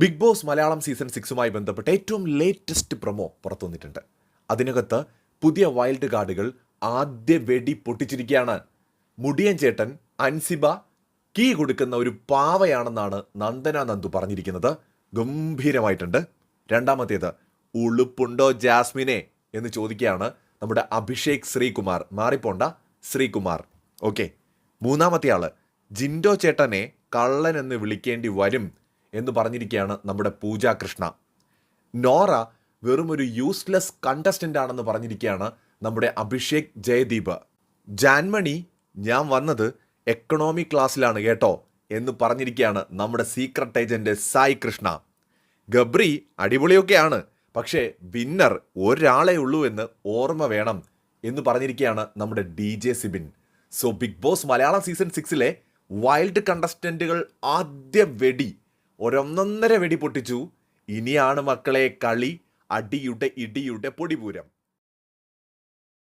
Big boss Malayalam season സിക്സുമായി ബന്ധപ്പെട്ട് ഏറ്റവും ലേറ്റസ്റ്റ് പ്രൊമോ പുറത്തു വന്നിട്ടുണ്ട്. അതിനകത്ത് പുതിയ വൈൽഡ് കാർഡുകൾ ആദ്യ വെടി പൊട്ടിച്ചിരിക്കുകയാണ്. മുടിയൻ ചേട്ടൻ അൻസിബ കീ കൊടുക്കുന്ന ഒരു പാവയാണെന്നാണ് നന്ദന നന്ദു പറഞ്ഞിരിക്കുന്നത്. ഗംഭീരമായിട്ടുണ്ട്. രണ്ടാമത്തേത് ഉളുപ്പുണ്ടോ ജാസ്മിനെ എന്ന് ചോദിക്കുകയാണ് നമ്മുടെ അഭിഷേക് ശ്രീകുമാർ. മാറിപ്പോണ്ട ശ്രീകുമാർ. ഓക്കെ. മൂന്നാമത്തെ ആൾ ജിൻഡോ ചേട്ടനെ കള്ളൻ എന്ന് വിളിക്കേണ്ടി വരും എന്ന് പറഞ്ഞിരിക്കുകയാണ് നമ്മുടെ പൂജ കൃഷ്ണ. നോറ വെറും ഒരു യൂസ്ലെസ് കണ്ടസ്റ്റന്റ് ആണെന്ന് പറഞ്ഞിരിക്കുകയാണ് നമ്മുടെ അഭിഷേക് ജയദീപ്. ജാൻമണി ഞാൻ വന്നത് എക്കണോമി ക്ലാസ്സിലാണ് കേട്ടോ എന്ന് പറഞ്ഞിരിക്കുകയാണ് നമ്മുടെ സീക്രട്ട് ഏജന്റ് സായി കൃഷ്ണ. ഗബ്രി അടിപൊളിയൊക്കെയാണ് പക്ഷേ വിന്നർ ഒരാളെ ഉള്ളൂ എന്ന് ഓർമ്മ വേണം എന്ന് പറഞ്ഞിരിക്കുകയാണ് നമ്മുടെ D J Sibin. So Bigg Boss Malayalam season സിക്സിലെ wild കണ്ടസ്റ്റന്റുകൾ ആദ്യ വെടി ഒരൊന്നൊന്നര വെടി പൊട്ടിച്ചു. ഇനിയാണ് മക്കളെ കളി. അടിയുടെ ഇടിയുടെ പൊടിപൂരം.